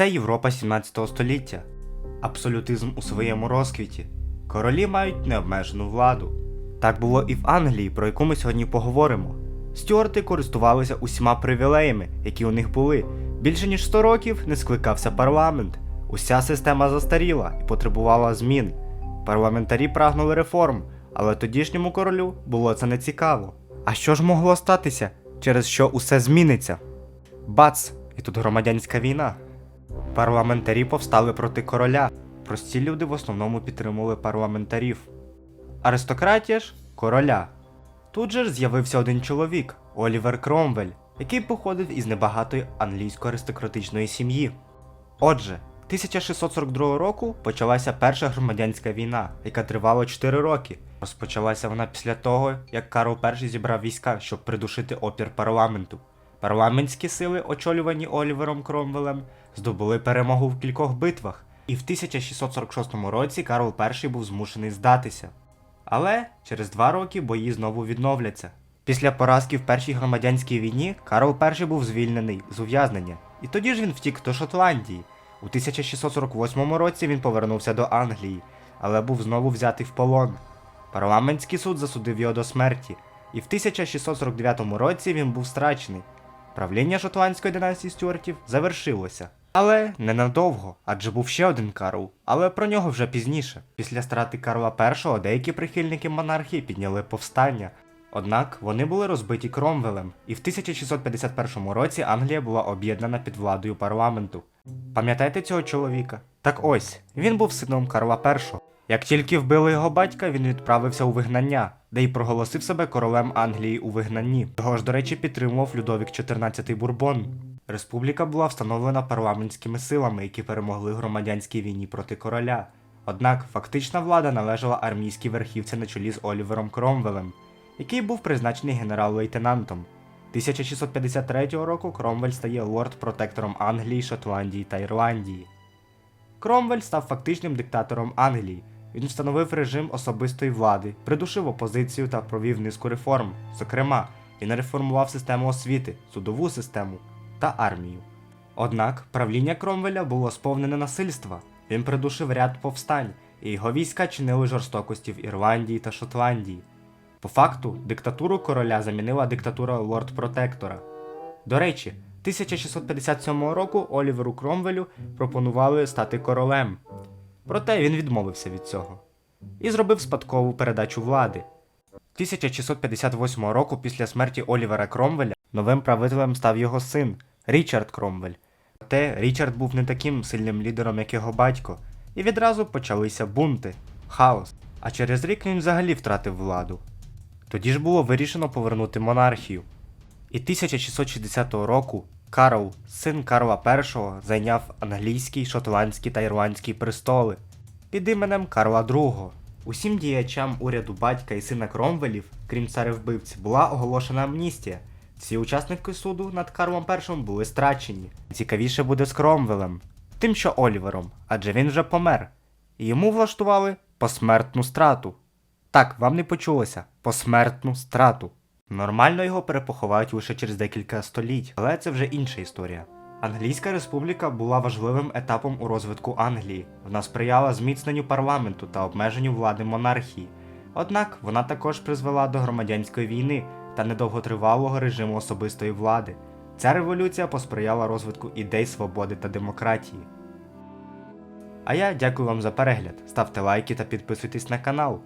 Це Європа 17 століття. Абсолютизм у своєму розквіті. Королі мають необмежену владу. Так було і в Англії, про яку ми сьогодні поговоримо. Стюарти користувалися усіма привілеями, які у них були. Більше ніж 100 років не скликався парламент. Уся система застаріла і потребувала змін. Парламентарі прагнули реформ, але тодішньому королю було це не цікаво. А що ж могло статися, через що усе зміниться? Бац! І тут громадянська війна. Парламентарі повстали проти короля. Прості люди в основному підтримували парламентарів. Аристократія ж короля. Тут же ж з'явився один чоловік Олівер Кромвель, який походив із небагатої англійсько-аристократичної сім'ї. Отже, 1642 року почалася перша громадянська війна, яка тривала 4 роки. Розпочалася вона після того, як Карл І зібрав війська, щоб придушити опір парламенту. Парламентські сили, очолювані Олівером Кромвелем, здобули перемогу в кількох битвах, і в 1646 році Карл І був змушений здатися. Але через два роки бої знову відновляться. Після поразки в першій громадянській війні Карл І був звільнений з ув'язнення, і тоді ж він втік до Шотландії. У 1648 році він повернувся до Англії, але був знову взятий в полон. Парламентський суд засудив його до смерті, і в 1649 році він був страчений. Правління шотландської династії Стюартів завершилося. Але ненадовго, адже був ще один Карл, але про нього вже пізніше. Після страти Карла І деякі прихильники монархії підняли повстання. Однак вони були розбиті Кромвелем, і в 1651 році Англія була об'єднана під владою парламенту. Пам'ятаєте цього чоловіка? Так ось, він був сином Карла І. Як тільки вбили його батька, він відправився у вигнання, де й проголосив себе королем Англії у вигнанні. Його ж, до речі, підтримував Людовік XIV Бурбон. Республіка була встановлена парламентськими силами, які перемогли в громадянській війні проти короля. Однак фактична влада належала армійській верхівці на чолі з Олівером Кромвелем, який був призначений генерал-лейтенантом. 1653 року Кромвель стає лорд-протектором Англії, Шотландії та Ірландії. Кромвель став фактичним диктатором Англії. Він встановив режим особистої влади, придушив опозицію та провів низку реформ. Зокрема, він реформував систему освіти, судову систему та армію. Однак правління Кромвеля було сповнене насильства. Він придушив ряд повстань, і його війська чинили жорстокості в Ірландії та Шотландії. По факту, диктатуру короля замінила диктатура лорд-протектора. До речі, 1657 року Оліверу Кромвелю пропонували стати королем. Проте він відмовився від цього і зробив спадкову передачу влади. 1658 року після смерті Олівера Кромвеля новим правителем став його син Річард Кромвель. Проте Річард був не таким сильним лідером, як його батько, і відразу почалися бунти, хаос. А через рік він взагалі втратив владу. Тоді ж було вирішено повернути монархію. І 1660 року Карл, син Карла І, зайняв англійський, шотландський та ірландський престоли під іменем Карла II. Усім діячам уряду батька і сина Кромвелів, крім царевбивць, була оголошена амністія. Всі учасники суду над Карлом І були страчені. Цікавіше буде з Кромвелем, тим що Олівером, адже він вже помер. І йому влаштували посмертну страту. Так, вам не почулося посмертну страту. Нормально його перепоховають лише через декілька століть, але це вже інша історія. Англійська республіка була важливим етапом у розвитку Англії. Вона сприяла зміцненню парламенту та обмеженню влади монархії. Однак вона також призвела до громадянської війни та недовготривалого режиму особистої влади. Ця революція посприяла розвитку ідей свободи та демократії. А я дякую вам за перегляд. Ставте лайки та підписуйтесь на канал.